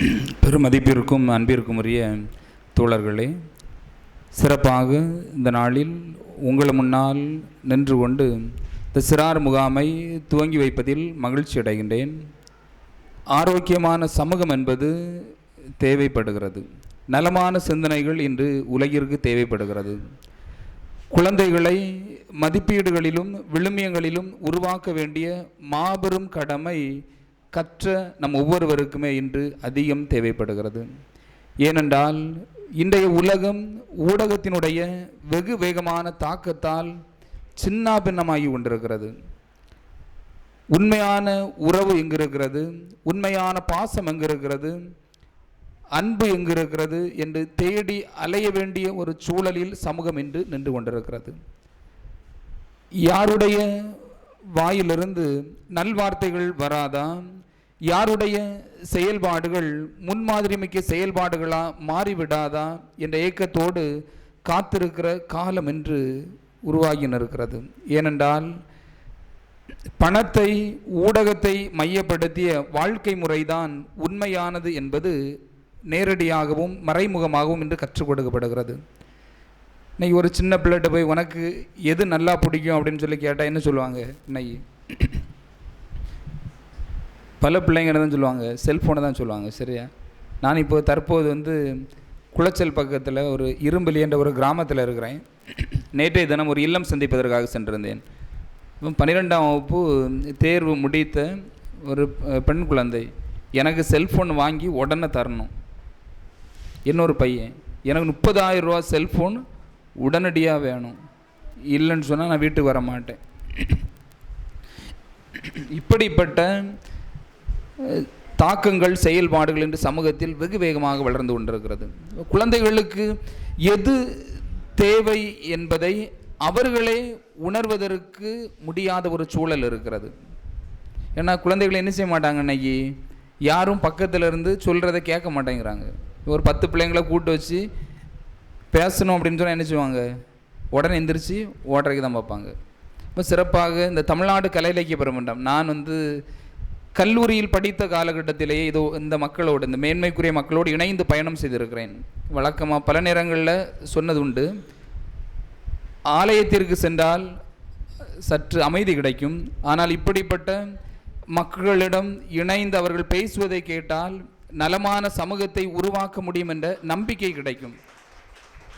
பெருமதிப்பிற்கும் அன்பிற்கும் உரிய தோழர்களே சிறப்பாக இந்த நாளில் உங்கள் முன்னால் நின்று கொண்டு இந்த சிறார் முகாமை துவங்கி வைப்பதில் மகிழ்ச்சி அடைகின்றேன். ஆரோக்கியமான சமூகம் என்பது தேவைப்படுகிறது. நலமான சிந்தனைகள் இன்று உலகிற்கு தேவைப்படுகிறது. குழந்தைகளை மதிப்பீடுகளிலும் விழுமியங்களிலும் உருவாக்க வேண்டிய மாபெரும் கடமை கற்ற நம் ஒவ்வொருவருக்குமே இன்று அதிகம் தேவைப்படுகிறது. ஏனென்றால் இன்றைய உலகம் ஊடகத்தினுடைய வெகு வேகமான தாக்கத்தால் சின்னாபின்னமாகி கொண்டிருக்கிறது. உண்மையான உறவு எங்கு இருக்கிறது உண்மையான பாசம் எங்கிருக்கிறது? அன்பு எங்கு இருக்கிறது என்று தேடி அலைய வேண்டிய ஒரு சூழலில் சமூகம் என்று நின்று கொண்டிருக்கிறது. யாருடைய வாயிலிருந்து நல்வார்த்தைகள் வராதா? யாருடைய செயல்பாடுகள் முன்மாதிரி மிக்க மாறிவிடாதா என்ற ஏக்கத்தோடு காத்திருக்கிற காலம் என்று உருவாகி இருக்கிறது ஏனென்றால் பணத்தை ஊடகத்தை மையப்படுத்திய வாழ்க்கை முறைதான் உண்மையானது என்பது நேரடியாகவும் மறைமுகமாகவும் இன்று கற்றுக் கொடுக்கப்படுகிறது. இன்னைக்கு ஒரு சின்ன பிள்ளைகிட்ட போய் உனக்கு எது நல்லா பிடிக்கும்? அப்படின்னு சொல்லி கேட்டால் என்ன சொல்லுவாங்க? இன்னைக்கு பல பிள்ளைங்க தான் சொல்லுவாங்க? செல்ஃபோனை தான் சொல்லுவாங்க சரியா? நான் இப்போ தற்போது வந்து குளச்சல் பக்கத்தில் ஒரு இரும்பலி என்ற ஒரு கிராமத்தில் இருக்கிறேன். நேற்றைய தினம் ஒரு இல்லம் சந்திப்பதற்காக சென்றிருந்தேன். இப்போ பன்னிரெண்டாம் வகுப்பு தேர்வு முடித்த ஒரு பெண் குழந்தை எனக்கு செல்ஃபோன் வாங்கி உடனே தரணும். இன்னொரு பையன் எனக்கு முப்பதாயிரம் ரூபா செல்ஃபோன் உடனடியாக வேணும். இல்லைன்னு சொன்னால் நான் வீட்டுக்கு வர மாட்டேன். இப்படிப்பட்ட தாக்கங்கள் செயல்பாடுகள் என்று சமூகத்தில் வெகு வேகமாக வளர்ந்து கொண்டிருக்கிறது. குழந்தைகளுக்கு எது தேவை என்பதை அவர்களே உணர்வதற்கு முடியாத ஒரு சூழல் இருக்கிறது. ஏன்னா குழந்தைகள் என்ன செய்ய மாட்டாங்க அன்னைக்கு யாரும் பக்கத்தில் இருந்து சொல்கிறத கேட்க மாட்டேங்கிறாங்க. ஒரு பத்து பிள்ளைங்களை கூட்டு வச்சு பேசணும் அப்படின்னு சொன்னால் என்ன செய்வாங்க? உடனே எந்திரிச்சு ஓடுறதுக்கு தான் பார்ப்பாங்க. இப்போ சிறப்பாக இந்த தமிழ்நாடு கலை இலக்கிய பெருமன்றம் நான் வந்து கல்லூரியில் படித்த காலகட்டத்திலேயே இதோ இந்த மக்களோடு இந்த மேன்மைக்குரிய மக்களோடு இணைந்து பயணம் செய்திருக்கிறேன். வழக்கமாக பல நேரங்களில் சொன்னது உண்டு ஆலயத்திற்கு சென்றால் சற்று அமைதி கிடைக்கும். ஆனால் இப்படிப்பட்ட மக்களிடம் இணைந்து அவர்கள் பேசுவதை கேட்டால் நலமான சமூகத்தை உருவாக்க முடியும் என்ற நம்பிக்கை கிடைக்கும்.